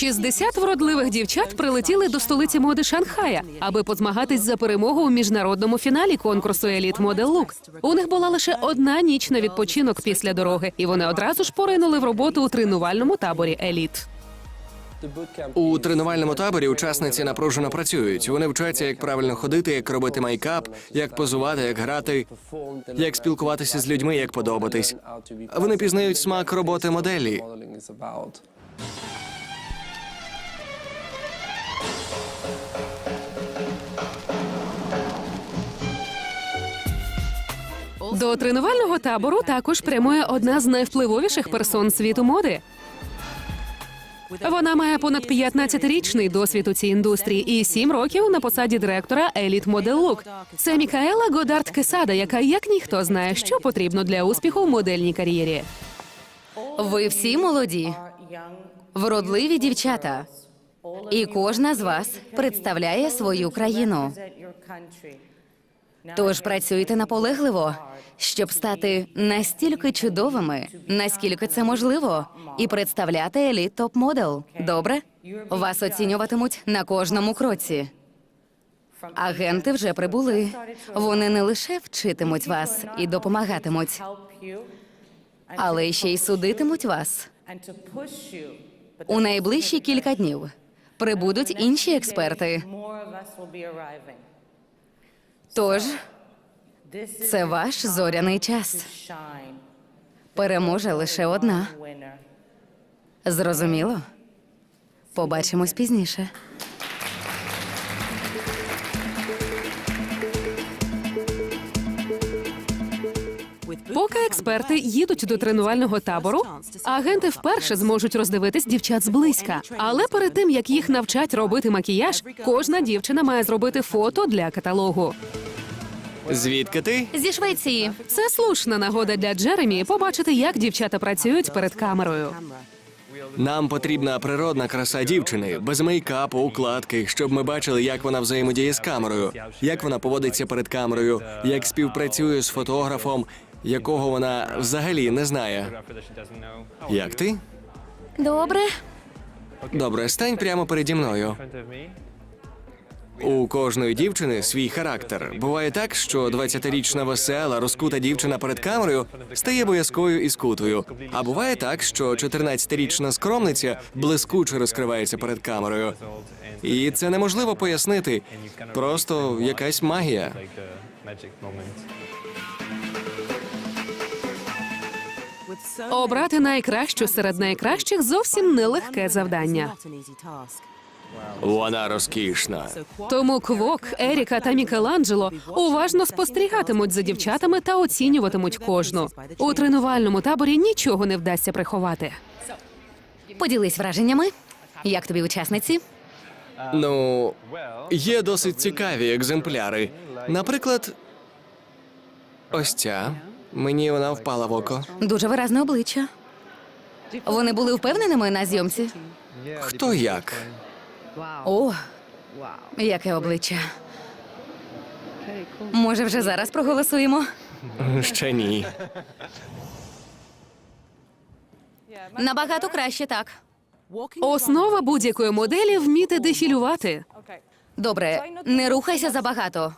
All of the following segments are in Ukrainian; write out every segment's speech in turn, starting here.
60 вродливих дівчат прилетіли до столиці моди Шанхая, аби позмагатись за перемогу у міжнародному фіналі конкурсу Еліт Модел Лук. У них була лише одна ніч на відпочинок після дороги, і вони одразу ж поринули в роботу у тренувальному таборі Еліт. У тренувальному таборі учасниці напружено працюють. Вони вчаться, як правильно ходити, як робити мейкап, як позувати, як грати, як спілкуватися з людьми, як подобатись. Вони пізнають смак роботи моделі. До тренувального табору також прямує одна з найвпливовіших персон світу моди. Вона має понад 15-річний досвід у цій індустрії і 7 років на посаді директора Еліт Look. Це Мікаела Годард Кесада, яка як ніхто знає, що потрібно для успіху в модельній кар'єрі. Ви всі молоді, вродливі дівчата, і кожна з вас представляє свою країну. Тож працюйте наполегливо, щоб стати настільки чудовими, наскільки це можливо, і представляти еліт топ модел. Добре? Вас оцінюватимуть на кожному кроці. Агенти вже прибули. Вони не лише вчитимуть вас і допомагатимуть, але ще й судитимуть вас. У найближчі кілька днів прибудуть інші експерти. Тож це ваш зоряний час. Переможе лише одна. Зрозуміло? Побачимось пізніше. Поки експерти їдуть до тренувального табору, агенти вперше зможуть роздивитись дівчат зблизька. Але перед тим як їх навчать робити макіяж, кожна дівчина має зробити фото для каталогу. Звідки ти? Зі Швеції. Це слушна нагода для Джеремі побачити, як дівчата працюють перед камерою. Нам потрібна природна краса дівчини, без мейкапу, укладки, щоб ми бачили, як вона взаємодіє з камерою, як вона поводиться перед камерою, як співпрацює з фотографом, якого вона взагалі не знає. Як ти? Добре. Добре, стань прямо переді мною. У кожної дівчини свій характер. Буває так, що 20-річна весела, розкута дівчина перед камерою стає боязкою і скутою. А буває так, що 14-річна скромниця блискуче розкривається перед камерою. І це неможливо пояснити. Просто якась магія. Обрати найкращу серед найкращих зовсім нелегке завдання. Вона розкішна. Тому Квок, Еріка та Мікеланджело уважно спостерігатимуть за дівчатами та оцінюватимуть кожну. У тренувальному таборі нічого не вдасться приховати. Поділись враженнями. Як тобі учасниці? Ну, є досить цікаві екземпляри. Наприклад, ось ця. Мені вона впала в око. Дуже виразне обличчя. Вони були впевненими на зйомці. Хто як? О, яке обличчя. Може, вже зараз проголосуємо? Ще ні. Набагато краще так. Основа будь-якої моделі вміти дефілювати. Добре, не рухайся забагато.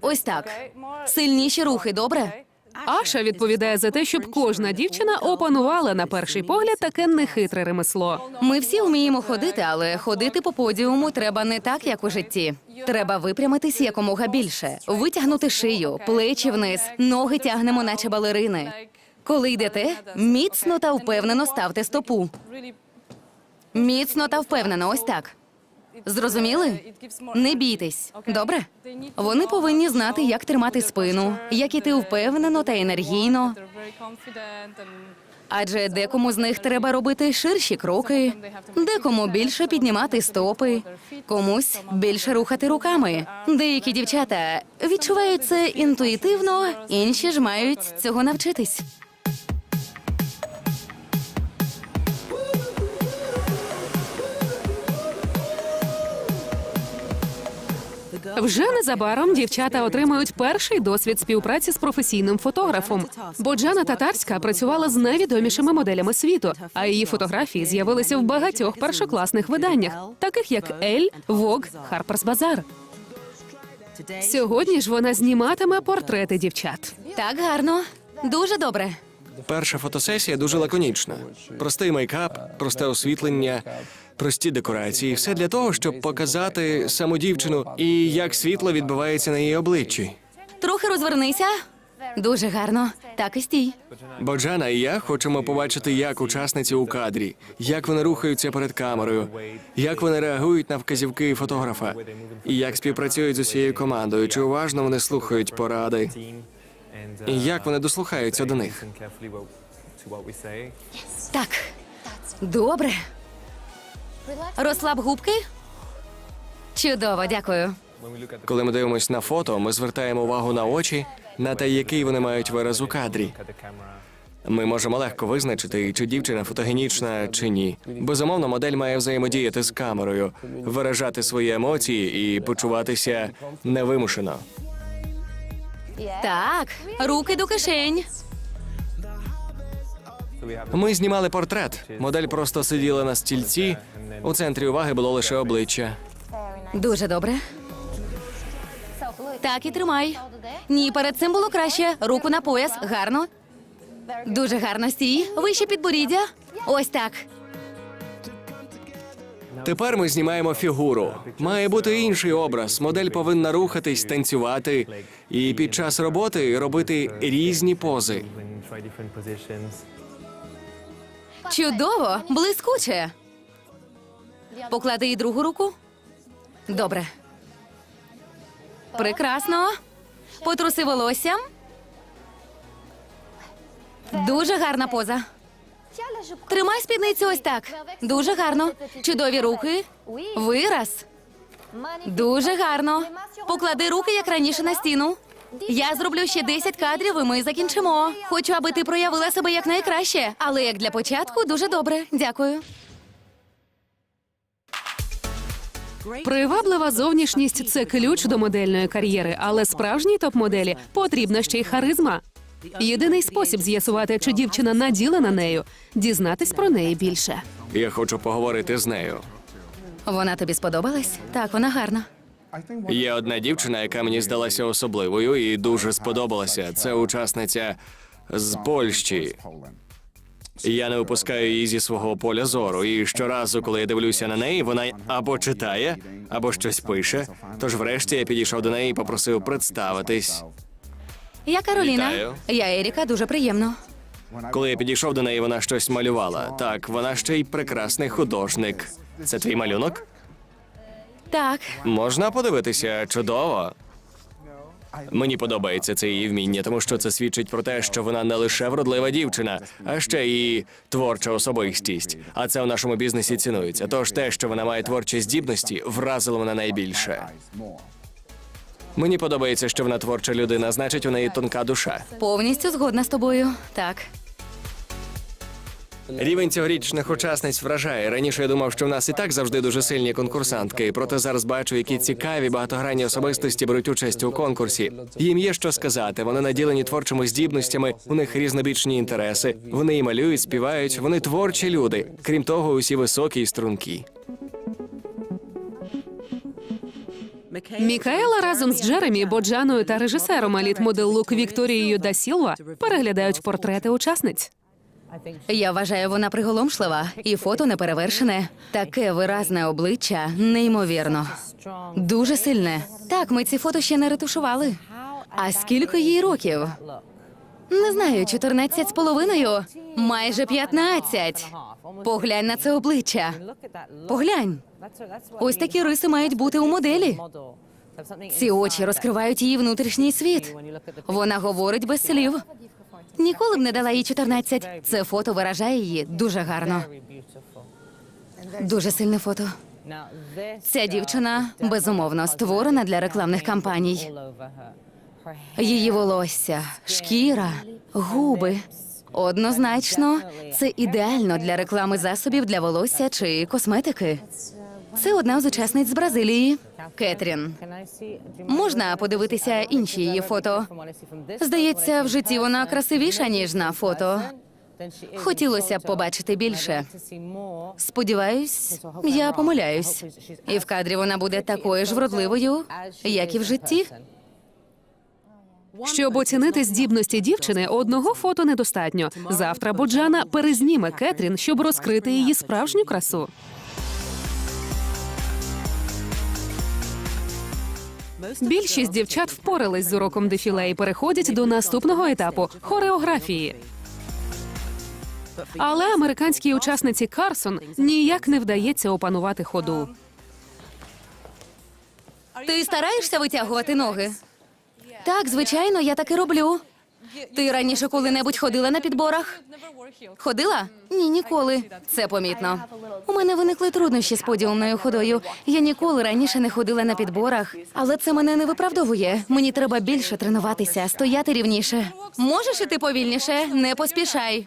Ось так. Сильніші рухи, добре? Аша відповідає за те, щоб кожна дівчина опанувала на перший погляд таке нехитре ремесло. Ми всі вміємо ходити, але ходити по подіуму треба не так, як у житті. Треба випрямитись якомога більше, витягнути шию, плечі вниз, ноги тягнемо, наче балерини. Коли йдете, міцно та впевнено ставте стопу. Міцно та впевнено, ось так. Зрозуміли? Не бійтесь. Добре? Вони повинні знати, як тримати спину, як іти впевнено та енергійно. Адже декому з них треба робити ширші кроки, декому більше піднімати стопи, комусь більше рухати руками. Деякі дівчата відчувають це інтуїтивно, інші ж мають цього навчитись. Вже незабаром дівчата отримають перший досвід співпраці з професійним фотографом. Боджана Татарська працювала з найвідомішими моделями світу, а її фотографії з'явилися в багатьох першокласних виданнях, таких як Ель, Vogue, Harper's Bazaar. Сьогодні ж вона зніматиме портрети дівчат. Так гарно. Дуже добре. Перша фотосесія дуже лаконічна. Простий мейкап, просте освітлення, прості декорації. Все для того, щоб показати саму дівчину і як світло відбивається на її обличчі. Трохи розвернися. Дуже гарно. Так і стій. Боджана і я хочемо побачити, як учасниці у кадрі, як вони рухаються перед камерою, як вони реагують на вказівки фотографа, і як співпрацюють з усією командою, чи уважно вони слухають поради, і як вони дослухаються до них. Так. Добре. Розслаб губки. Чудово, дякую. Коли ми дивимося на фото, ми звертаємо увагу на очі, на те, який вони мають вираз у кадрі. Ми можемо легко визначити, чи дівчина фотогенічна чи ні. Безумовно, модель має взаємодіяти з камерою, виражати свої емоції і почуватися невимушено. Так, руки до кишень. Ми знімали портрет. Модель просто сиділа на стільці. У центрі уваги було лише обличчя. Дуже добре. Так і тримай. Ні, перед цим було краще. Руку на пояс. Гарно. Дуже гарно стій. Вище підборіддя. Ось так. Тепер ми знімаємо фігуру. Має бути інший образ. Модель повинна рухатись, танцювати і під час роботи робити різні пози. Чудово, блискуче. Поклади і другу руку. Добре. Прекрасно. Потруси волоссям. Дуже гарна поза. Тримай спідницю ось так. Дуже гарно. Чудові руки. Вираз. Дуже гарно. Поклади руки як раніше на стіну. Я зроблю ще 10 кадрів, і ми закінчимо. Хочу, аби ти проявила себе якнайкраще. Але як для початку, дуже добре. Дякую. Приваблива зовнішність це ключ до модельної кар'єри, але справжній топ-моделі потрібна ще й харизма. Єдиний спосіб з'ясувати, чи дівчина наділена нею, дізнатись про неї більше. Я хочу поговорити з нею. Вона тобі сподобалась? Так, вона гарна. Є одна дівчина, яка мені здалася особливою і дуже сподобалася. Це учасниця з Польщі. Я не випускаю її зі свого поля зору. І щоразу, коли я дивлюся на неї, вона або читає, або щось пише. Тож, врешті, я підійшов до неї і попросив представитись. Я Кароліна. Вітаю. Я Еріка, дуже приємно. Коли я підійшов до неї, вона щось малювала. Так, вона ще й прекрасний художник. Це твій малюнок? Так, Можна подивитися чудово. Мені подобається це її вміння, тому що це свідчить про те, що вона не лише вродлива дівчина, а ще й творча особистість. А це в нашому бізнесі цінується. Тож те, що вона має творчі здібності, вразило мене найбільше. Мені подобається, що вона творча людина, значить, у неї тонка душа. повністю згодна з тобою. Так. Рівень цьогорічних учасниць вражає. Раніше я думав, що в нас і так завжди дуже сильні конкурсантки. Проте зараз бачу, які цікаві багатогранні особистості беруть участь у конкурсі. Їм є що сказати. Вони наділені творчими здібностями, у них різнобічні інтереси. Вони і малюють, співають. Вони творчі люди. Крім того, усі високі і стрункі. Мікаела разом з Джеремі, Боджаною та режисером еліт модел лук Вікторією да Сілва переглядають портрети учасниць. Я вважаю, вона приголомшлива, і фото не перевершене. Таке виразне обличчя, неймовірно. Дуже сильне. Так, ми ці фото ще не ретушували. А скільки їй років? Не знаю, 14 з половиною, майже 15. Поглянь на це обличчя. Поглянь. Ось такі риси мають бути у моделі. Ці очі розкривають її внутрішній світ. Вона говорить без слів. Ніколи б не дала їй 14. Це фото виражає її дуже гарно. Дуже сильне фото. Ця дівчина безумовно створена для рекламних кампаній. Її волосся, шкіра, губи. Однозначно, це ідеально для реклами засобів для волосся чи косметики. Це одна з учасниць з Бразилії. Кетрін. Можна подивитися інші її фото. Здається, в житті вона красивіша, ніж на фото. Хотілося б побачити більше. Сподіваюсь, я помиляюсь. І в кадрі вона буде такою ж вродливою, як і в житті. Щоб оцінити здібності дівчини, одного фото недостатньо. Завтра Боджана перезніме Кетрін, щоб розкрити її справжню красу. Більшість дівчат впорались з уроком дефіле і переходять до наступного етапу хореографії. Але американській учасниці Карсон ніяк не вдається опанувати ходу. Ти стараєшся витягувати ноги? Так, звичайно, я так і роблю. Ти раніше коли-небудь ходила на підборах? Ходила? Ні, ніколи. Це помітно. У мене виникли труднощі з подіумною ходою. Я ніколи раніше не ходила на підборах, але це мене не виправдовує. Мені треба більше тренуватися, стояти рівніше. Можеш іти повільніше? Не поспішай.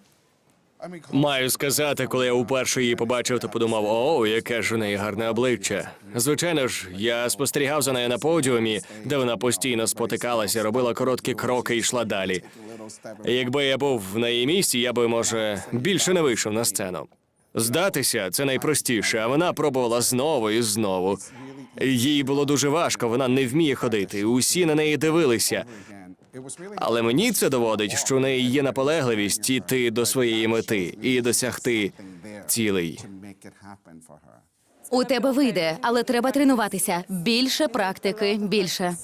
Маю сказати, коли я вперше її побачив, то подумав: о, яке ж у неї гарне обличчя. Звичайно ж, я спостерігав за нею на подіумі, де вона постійно спотикалася, робила короткі кроки і йшла далі. Якби я був на її місці, я би, може, більше не вийшов на сцену. Здатися це найпростіше, а вона пробувала знову і знову. Їй було дуже важко, вона не вміє ходити. Усі на неї дивилися. Але мені це доводить, що у неї є наполегливість іти до своєї мети і досягти цілей. У тебе вийде, але треба тренуватися. Більше практики, більше.